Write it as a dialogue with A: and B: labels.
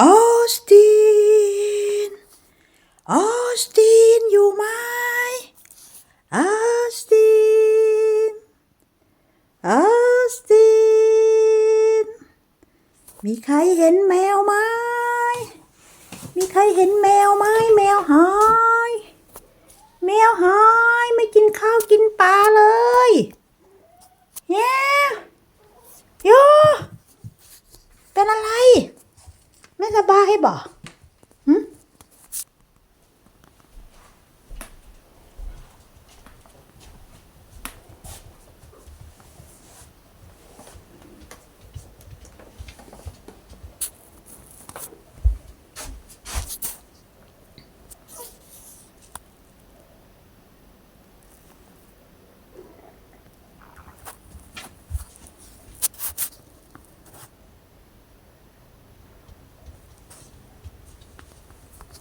A: ออสติน ออสตินอยู่ไหม ออสติน ออสติน มีใครเห็นแมวไหม มีใครเห็นแมวไหม แมวหาย แมวหายไม่กินข้าวกินปลาเลยเย้โยเป็นอะไร ไม่สบายบ่